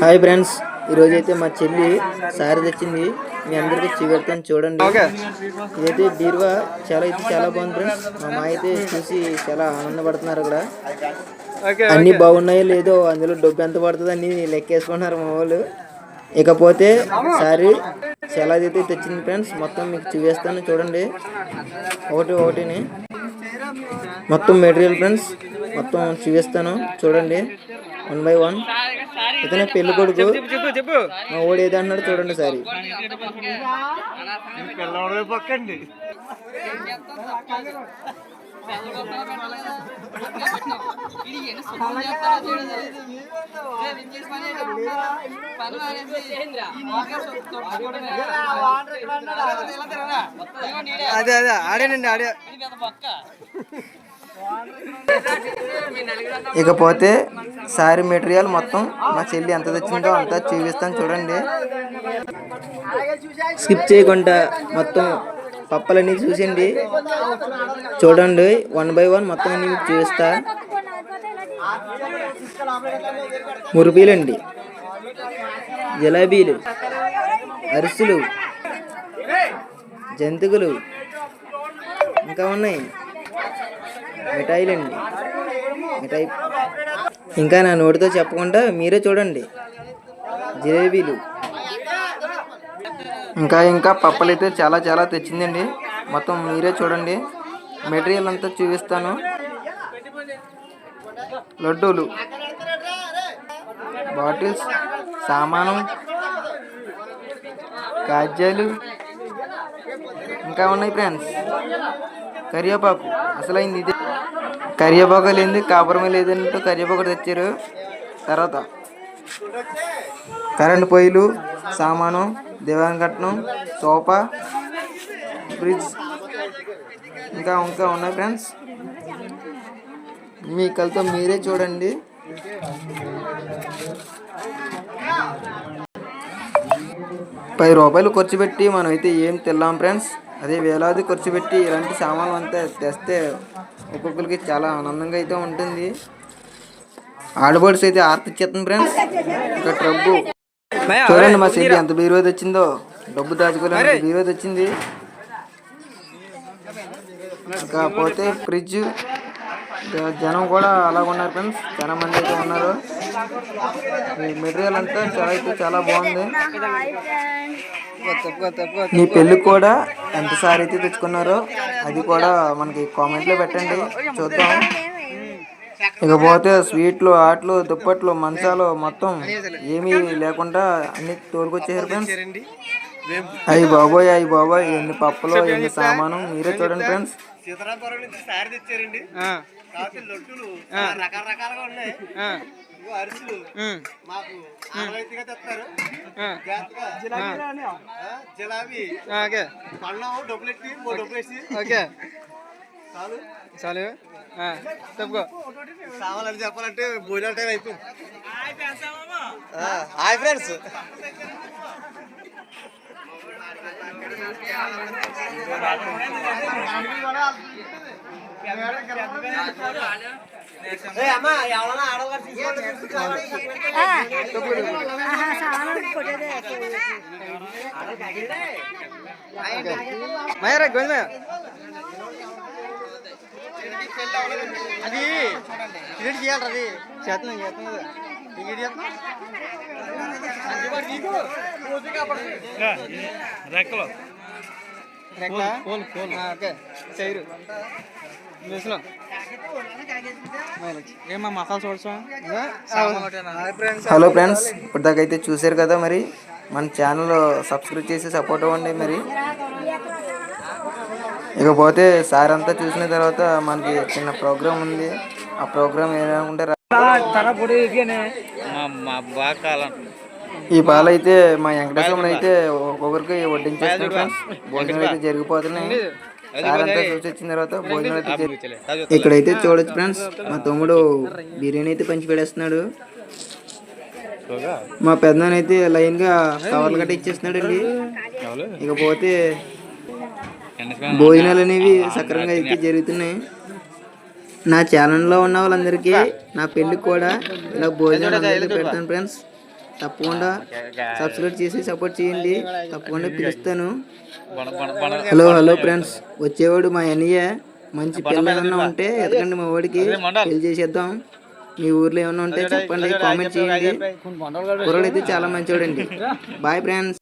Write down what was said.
Hi friends ఈరోజు అయితే మా చెల్లి సారీ తెచ్చింది. మీ అందరికీ చూపెడతాను చూడండి. ఇదైతే బీరువా. చాలా అయితే చాలా బాగుంది ఫ్రెండ్స్ మా మా అయితే చూసి చాలా ఆనందపడుతున్నారు అక్కడ. అన్ని బాగున్నాయో లేదో అందులో డబ్బు ఎంత పడుతుందో అన్ని లెక్కేసుకుంటున్నారు మా వాళ్ళు. ఇకపోతే సారీ చాలా అయితే తెచ్చింది ఫ్రెండ్స్ మొత్తం మీకు చూపిస్తాను చూడండి. ఒకటి ఒకటిని. మొత్తం మెటీరియల్ ఫ్రెండ్స్ మొత్తం చూపిస్తాను చూడండి. వన్ బై వన్ ఇతనే పెళ్లి కొడుకు చెప్పు చెప్పు మా ఓడి ఏదో అన్నాడు చూడండి సారీ పిల్లవాడు పక్కండి అదే అదే ఆడేనండి ఆడే ఇకపోతే సారీ మెటీరియల్ మొత్తం మా చెల్లి ఎంత తెచ్చిందో అంతా చూపిస్తాను చూడండి. స్కిప్ చేయకుండా మొత్తం పప్పలన్నీ చూసింది చూడండి వన్ బై వన్ మొత్తం అన్ని మీకు చూపిస్తా. మురుపీలండి జిలేబీలు అరిసెలు జంతికలు ఇంకా ఉన్నాయి. మిఠాయిలండి. మిఠాయి. ఇంకా నా నోటితో చెప్పకుండా మీరే చూడండి. జిలేబీలు. ఇంకా ఇంకా పప్పలు అయితే చాలా చాలా తెచ్చిందండి. మొత్తం మీరే చూడండి. మెటీరియల్ అంతా చూపిస్తాను. లడ్డూలు. బాటిల్స్ సామాను కాజ్యాలు ఇంకా ఉన్నాయి ఫ్రెండ్స్. కరివేపాకు. అసలైంది ఇదే. కరివేపాకు లేనిది కాపురమే లేదంటూ కరివేపాకు తెచ్చారు. తర్వాత కరెంట్ పొయ్యిలు సామాను దివాన్ కట్నం సోఫా ఫ్రిడ్జ్ ఇంకా ఇంకా ఉన్నాయి ఫ్రెండ్స్. మీ కలతో మీరే చూడండి. పది రూపాయలు ఖర్చు పెట్టి మనం అయితే ఏం తిన్నాం ఫ్రెండ్స్. అదే వేలాది ఖర్చు పెట్టి ఇలాంటి సామాన్లు అంతా తెస్తే ఒక్కొక్కరికి చాలా ఆనందంగా అయితే ఉంటుంది. ఆడబోడ్స్ అయితే ఆర్తి ఇచ్చేస్తుంది ఫ్రెండ్స్ ఇంకా డబ్బు చూడండి మా చెల్లి ఎంత బీరువా తెచ్చిందో. డబ్బు దాచుకోలేని బీరువా తెచ్చింది. ఇంకా పోతే ఫ్రిడ్జ్. జనం కూడా అలా ఉన్నారు ఫ్రెండ్స్ చాలా మంది అయితే ఉన్నారు. ఈ మెటీరియల్ అంతా చాలా అయితే చాలా బాగుంది. మీ పెళ్ళికి కూడా ఎంత సారి అయితే తెచ్చుకున్నారో అది కూడా మనకి కామెంట్లో పెట్టండి. చూద్దాం. ఇకపోతే స్వీట్లు ఆటలు దుప్పట్లు మంచాలు మొత్తం ఏమీ లేకుండా అన్ని తోలుకొచ్చేసారు ఫ్రెండ్స్. అయ్యి బాబోయ్ అయ్యి బాబోయ్ ఎన్ని పప్పులు ఎన్ని సామాను మీరే చూడండి ఫ్రెండ్స్. సీతారామపురం నుంచి సారి తెచ్చారండి. రకరకాలుగా ఉన్నాయి. అరిసెలు. మాకు ఆనవాయితీగా తెస్తారు. జిలాబీ పళ్ళం డబ్బులు ఎట్టి డబ్బులు వేసి. ఓకే. చాలు. చాలు. చెప్పుకో సామాన్లు చెప్పాలంటే భోజనాల టైం అయిపోయింది. హాయ్ ఫ్రెండ్స్ తీసుకోండి మయరా గోధుమ అది ఇటు చేయాలి అది చేస్తున్నాం చేస్తున్నది ఇటు చేస్తున్నా రెక్కలు ఓకే చేయరు. హలో ఫ్రెండ్స్ ఇప్పటిదాకా అయితే చూశారు కదా మరి మన ఛానల్ సబ్స్క్రైబ్ చేసి సపోర్ట్ అవ్వండి మరి. ఇకపోతే సార్ అంతా చూసిన తర్వాత మనకి చిన్న ప్రోగ్రామ్ ఉంది. ఆ ప్రోగ్రామ్ ఏమనుకుంటే ఈ పాలు అయితే మా వెంకటేశ్వరం అయితే ఒక్కొక్కరికి వడ్డించేస్తున్నారు ఫ్రెండ్స్. భోజనాలు అయితే జరిగిపోతున్నాయి. సార్ అంతా చూసి వచ్చిన తర్వాత భోజనాలు అయితే ఇక్కడైతే చూడొచ్చు ఫ్రెండ్స్ మా తమ్ముడు బిర్యానీ అయితే పంచి పెడేస్తున్నాడు మా పెద్దనాన్న అయితే లైన్గా కవర్లు గట్ట ఇచ్చేస్తున్నాడు అండి ఇకపోతే భోజనాలు అనేవి సక్రమంగా అయితే జరుగుతున్నాయి. నా ఛానల్లో ఉన్న వాళ్ళందరికీ నా పెళ్ళికి కూడా ఇలా భోజనాలు పెడతాను ఫ్రెండ్స్. తప్పకుండా సబ్స్క్రైబ్ చేసి సపోర్ట్ చేయండి. తప్పకుండా పిలుస్తాను. Hello hello friends. వచ్చేవాడు మా అన్నయ్య మంచి పిల్లలు ఏమన్నా ఉంటే ఎతకండి మా వాడికి. పెళ్ళి చేసేద్దాం. మీ ఊర్లో ఏమన్నా ఉంటే చెప్పండి. కామెంట్ చేయండి. కుర్రాడు అయితే చాలా మంచివాడండి బాయ్ ఫ్రెండ్స్.